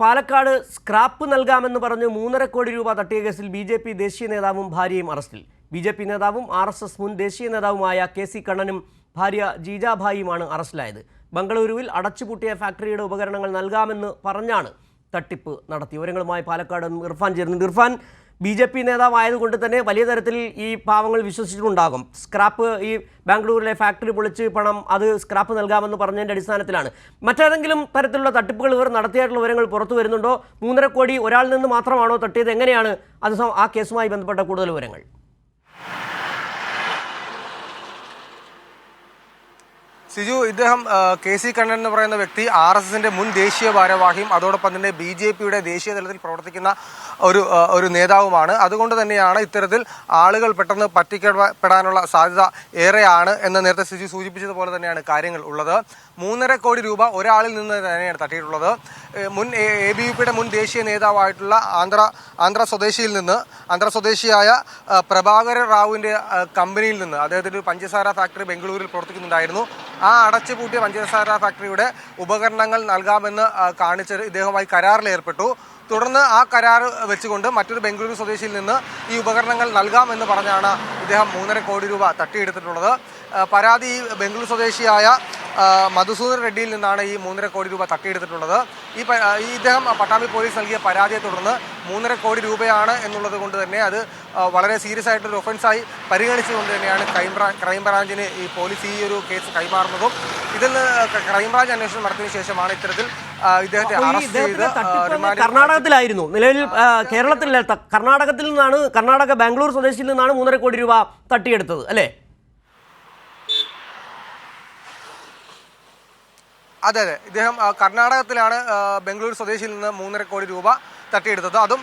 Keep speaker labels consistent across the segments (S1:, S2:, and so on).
S1: Palakkad scrap നൽകാമെന്ന് പറഞ്ഞ് മൂന്നര കോടി രൂപ തട്ടിയ കേസിൽ ബി ജെ പി ദേശീയ നേതാവും ഭാര്യയും അറസ്റ്റിൽ. ബി ജെ പി നേതാവും ആർ എസ് എസ് മുൻ ദേശീയ നേതാവുമായ കെ സി കണ്ണനും ഭാര്യ ജീജാഭായിയുമാണ് അറസ്റ്റിലായത്. ബംഗളൂരുവിൽ അടച്ചുപൂട്ടിയ ഫാക്ടറിയുടെ ഉപകരണങ്ങൾ നൽകാമെന്ന് പറഞ്ഞാണ് തട്ടിപ്പ് നടത്തി. വിവരങ്ങളുമായി പാലക്കാട് ഇർഫാൻ ചേരുന്നുണ്ട്. ഇർഫാൻ ബി ജെ പി നേതാവായതുകൊണ്ട് തന്നെ വലിയ തരത്തിൽ ഈ പാവങ്ങൾ വിശ്വസിച്ചിട്ടുണ്ടാകും. സ്ക്രാപ്പ് ഈ ബാംഗ്ലൂരിലെ ഫാക്ടറി പൊളിച്ച് പണം അത് സ്ക്രാപ്പ് നൽകാമെന്ന് പറഞ്ഞതിന്റെ അടിസ്ഥാനത്തിലാണ്. മറ്റേതെങ്കിലും തരത്തിലുള്ള തട്ടിപ്പുകൾ ഇവർ നടത്തിയായിട്ടുള്ള വിവരങ്ങൾ പുറത്തു വരുന്നുണ്ടോ? മൂന്നര കോടി ഒരാളിൽ നിന്ന് മാത്രമാണോ തട്ടിയത്? എങ്ങനെയാണ് അത് ആ കേസുമായി ബന്ധപ്പെട്ട കൂടുതൽ വിവരങ്ങൾ?
S2: സിജു ഇദ്ദേഹം കെ സി കണ്ണൻ എന്ന് പറയുന്ന വ്യക്തി ആർ എസ് എസിന്റെ മുൻ ദേശീയ ഭാരവാഹിയും അതോടൊപ്പം തന്നെ ബി ജെ പിയുടെ ദേശീയ തലത്തിൽ പ്രവർത്തിക്കുന്ന ഒരു ഒരു നേതാവുമാണ്. അതുകൊണ്ട് തന്നെയാണ് ഇത്തരത്തിൽ ആളുകൾ പെട്ടെന്ന് പറ്റിക്കപ്പെടാനുള്ള സാധ്യത ഏറെയാണ് എന്ന് നേരത്തെ സിജു സൂചിപ്പിച്ചതുപോലെ തന്നെയാണ് കാര്യങ്ങൾ ഉള്ളത്. മൂന്നര കോടി രൂപ ഒരാളിൽ നിന്ന് തന്നെയാണ് തട്ടിയിട്ടുള്ളത്. മുൻ എ ബി പിയുടെ മുൻ ദേശീയ നേതാവായിട്ടുള്ള ആന്ധ്ര ആന്ധ്ര സ്വദേശിയിൽ നിന്ന് ആന്ധ്ര സ്വദേശിയായ പ്രഭാകര റാവുവിന്റെ കമ്പനിയിൽ നിന്ന് അദ്ദേഹത്തിന്റെ ഒരു പഞ്ചസാര ഫാക്ടറി ബംഗളൂരിൽ പ്രവർത്തിക്കുന്നുണ്ടായിരുന്നു. ആ അടച്ചുപൂട്ടിയ പഞ്ചസാര ഫാക്ടറിയുടെ ഉപകരണങ്ങൾ നൽകാമെന്ന് കാണിച്ച് ഇദ്ദേഹവുമായി കരാറിൽ ഏർപ്പെട്ടു. തുടർന്ന് ആ കരാർ വെച്ചുകൊണ്ട് മറ്റൊരു ബംഗളൂരു സ്വദേശിയിൽ നിന്ന് ഈ ഉപകരണങ്ങൾ നൽകാമെന്ന് പറഞ്ഞാണ് ഇദ്ദേഹം മൂന്നര കോടി രൂപ തട്ടിയെടുത്തിട്ടുള്ളത്. പരാതി ഈ ബംഗളൂരു സ്വദേശിയായ മധുസൂദൻ റെഡ്ഡിയിൽ നിന്നാണ് ഈ മൂന്നര കോടി രൂപ തട്ടിയെടുത്തിട്ടുള്ളത്. ഈ ഇദ്ദേഹം പട്ടാമ്പി പോലീസ് നൽകിയ പരാതിയെ തുടർന്ന് മൂന്നര കോടി രൂപയാണ് എന്നുള്ളത് കൊണ്ട് തന്നെ അത് വളരെ സീരിയസ് ആയിട്ടൊരു ഒഫൻസായി പരിഗണിച്ചുകൊണ്ട് തന്നെയാണ് ക്രൈംബ്രാ ക്രൈംബ്രാഞ്ചിന് ഈ പോലീസ് ഈ ഒരു കേസ് കൈമാറുന്നതും. ഇതിൽ ക്രൈംബ്രാഞ്ച് അന്വേഷണം നടത്തിയ ശേഷമാണ് ഇത്തരത്തിൽ ഇദ്ദേഹത്തെ അറസ്റ്റ് ചെയ്ത്
S1: കർണാടകത്തിലായിരുന്നു. നിലവിൽ കേരളത്തിലല്ല കർണാടകത്തിൽ നിന്നാണ് കർണാടക ബാംഗ്ലൂർ സ്വദേശിയിൽ നിന്നാണ് മൂന്നര കോടി രൂപ തട്ടിയെടുത്തത് അല്ലേ?
S2: അതെ അതെ. ഇദ്ദേഹം കർണാടകത്തിലാണ് ബംഗളൂരു സ്വദേശിയിൽ നിന്ന് മൂന്നര കോടി രൂപ തട്ടിയെടുത്തത്. അതും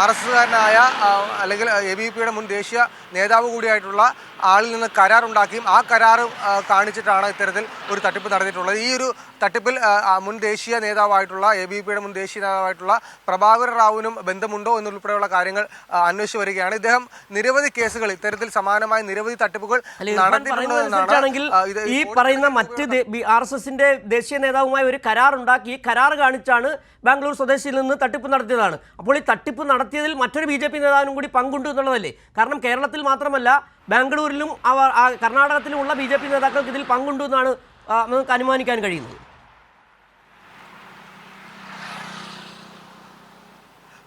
S2: ആർ എസ് എസ്കാരനായ അല്ലെങ്കിൽ എ ബി പിയുടെ മുൻ ദേശീയ നേതാവ് കൂടിയായിട്ടുള്ള ആളിൽ നിന്ന് കരാർ ഉണ്ടാക്കിയും ആ കരാർ കാണിച്ചിട്ടാണ് ഇത്തരത്തിൽ ഒരു തട്ടിപ്പ് നടത്തിയിട്ടുള്ളത് ഈ ഒരു തട്ടിപ്പിൽ മുൻ ദേശീയ നേതാവായിട്ടുള്ള എ ബി പിയുടെ മുൻ ദേശീയ നേതാവായിട്ടുള്ള പ്രഭാകർ റാവുവിനും ബന്ധമുണ്ടോ എന്നുൾപ്പെടെയുള്ള കാര്യങ്ങൾ അന്വേഷിച്ചു വരികയാണ്. ഇദ്ദേഹം നിരവധി കേസുകൾ ഇത്തരത്തിൽ സമാനമായ നിരവധി തട്ടിപ്പുകൾ
S1: ഈ പറയുന്ന മറ്റ് ആർ എസ് എസിന്റെ ദേശീയ നേതാവുമായി ഒരു കരാർ ഉണ്ടാക്കി കരാർ കാണിച്ചാണ് ബാംഗ്ലൂർ സ്വദേശിയിൽ നിന്ന് തട്ടിപ്പ് നടത്തിയതാണ്. അപ്പോൾ ഈ തട്ടിപ്പ് നടത്തിയതിൽ മറ്റൊരു ബി ജെ പി നേതാവിനും കൂടി പങ്കുണ്ട് എന്നുള്ളതല്ലേ? കാരണം കേരളത്തിൽ മാത്രമല്ല ബാംഗ്ലൂരിലും അവർ കർണാടകത്തിലുമുള്ള ബി ജെ പി നേതാക്കൾക്ക് ഇതിൽ പങ്കുണ്ട് എന്നാണ് നമുക്ക് അനുമാനിക്കാൻ കഴിയുന്നത്.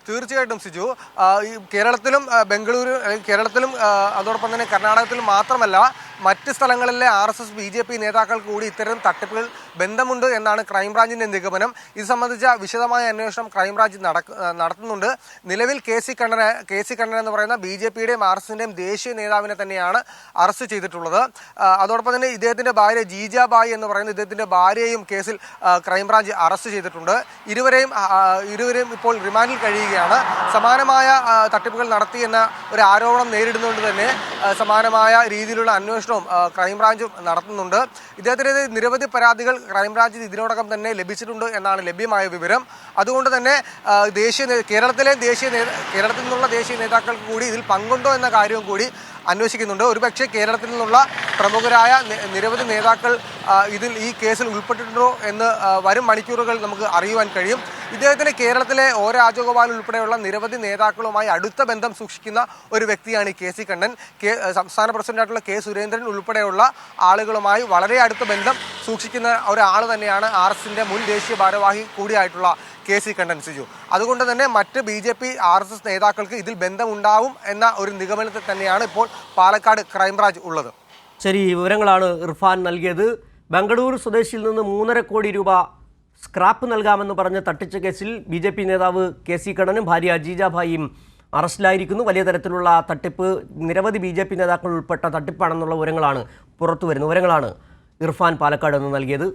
S2: തീർച്ചയായിട്ടും സിജു. ഈ കേരളത്തിലും ബംഗളൂരു കേരളത്തിലും അതോടൊപ്പം തന്നെ കർണാടകത്തിലും മാത്രമല്ല മറ്റ് സ്ഥലങ്ങളിലെ R S S B J P നേതാക്കൾ കൂടി ഇത്തരം തട്ടിപ്പുകൾ ബന്ധമുണ്ട് എന്നാണ് ക്രൈംബ്രാഞ്ചിന്റെ നിഗമനം. ഇത് സംബന്ധിച്ച വിശദമായ അന്വേഷണം ക്രൈംബ്രാഞ്ച് നടത്തുന്നുണ്ട്. നിലവിൽ കെ സി കണ്ണനെ കെ സി കണ്ണൻ എന്ന് പറയുന്ന ബി ജെ പിയുടെയും ആർ എസ് എസിന്റെയും ദേശീയ നേതാവിനെ തന്നെയാണ് അറസ്റ്റ് ചെയ്തിട്ടുള്ളത്. അതോടൊപ്പം തന്നെ ഇദ്ദേഹത്തിന്റെ ഭാര്യ ജീജാബായി എന്ന് പറയുന്ന ഇദ്ദേഹത്തിന്റെ ഭാര്യയെയും കേസിൽ ക്രൈംബ്രാഞ്ച് അറസ്റ്റ് ചെയ്തിട്ടുണ്ട്. ഇരുവരെയും ഇരുവരെയും ഇപ്പോൾ റിമാൻഡിൽ കഴിയുകയാണ്. സമാനമായ തട്ടിപ്പുകൾ നടത്തിയെന്ന ഒരു ആരോപണം നേരിടുന്നതുകൊണ്ട് തന്നെ സമാനമായ രീതിയിലുള്ള അന്വേഷണവും ക്രൈംബ്രാഞ്ചും നടത്തുന്നുണ്ട്. ഇദ്ദേഹത്തിനെതിരെ നിരവധി പരാതികൾ ക്രൈംബ്രാഞ്ചിൽ ഇതിനോടകം തന്നെ ലഭിച്ചിട്ടുണ്ട് എന്നാണ് ലഭ്യമായ വിവരം. അതുകൊണ്ട് തന്നെ ദേശീയ കേരളത്തിലെ ദേശീയ കേരളത്തിൽ നിന്നുള്ള ദേശീയ നേതാക്കൾക്ക് കൂടി ഇതിൽ പങ്കുണ്ടോ എന്ന കാര്യവും കൂടി അന്വേഷിക്കുന്നുണ്ട്. ഒരുപക്ഷെ കേരളത്തിൽ നിന്നുള്ള പ്രമുഖരായ നിരവധി നേതാക്കൾ ഇതിൽ ഈ കേസിൽ ഉൾപ്പെട്ടിട്ടുണ്ടോ എന്ന് വരും മണിക്കൂറുകൾ നമുക്ക് അറിയുവാൻ കഴിയും. ഇദ്ദേഹത്തിന് കേരളത്തിലെ ഒ രാജഗോപാൽ ഉൾപ്പെടെയുള്ള നിരവധി നേതാക്കളുമായി അടുത്ത ബന്ധം സൂക്ഷിക്കുന്ന ഒരു വ്യക്തിയാണ് ഈ കെ സി കണ്ണൻ. കെ സംസ്ഥാന പ്രസിഡന്റായിട്ടുള്ള കെ സുരേന്ദ്രൻ ഉൾപ്പെടെയുള്ള ആളുകളുമായി വളരെ അടുത്ത ബന്ധം സൂക്ഷിക്കുന്ന ഒരാൾ തന്നെയാണ് ആർ എസിന്റെ മുൻ ദേശീയ ഭാരവാഹി കൂടിയായിട്ടുള്ള കെ സി കണ്ണൻ സിജു അതുകൊണ്ട് തന്നെ മറ്റ് B J P R S S നേതാക്കൾക്ക് ഇതിൽ ബന്ധമുണ്ടാവും എന്ന ഒരു നിഗമനത്തിൽ തന്നെയാണ് ഇപ്പോൾ പാലക്കാട് ക്രൈംബ്രാഞ്ച് ഉള്ളത്.
S1: ശരി വിവരങ്ങളാണ് ഇർഫാൻ നൽകിയത്. ബംഗളൂരു സ്വദേശിയിൽ നിന്ന് മൂന്നര കോടി രൂപ സ്ക്രാപ്പ് നൽകാമെന്ന് പറഞ്ഞ് തട്ടിച്ച കേസിൽ ബി ജെ പി നേതാവ് കെ സി കണ്ണനും ഭാര്യ അജീജാഭായിയും അറസ്റ്റിലായിരിക്കുന്നു. വലിയ തരത്തിലുള്ള തട്ടിപ്പ് നിരവധി ബി ജെ പി നേതാക്കൾ ഉൾപ്പെട്ട തട്ടിപ്പാണെന്നുള്ള വിവരങ്ങളാണ് പുറത്തു വരുന്ന വിവരങ്ങളാണ് ഇർഫാൻ പാലക്കാട് നിന്ന് നൽകിയത്.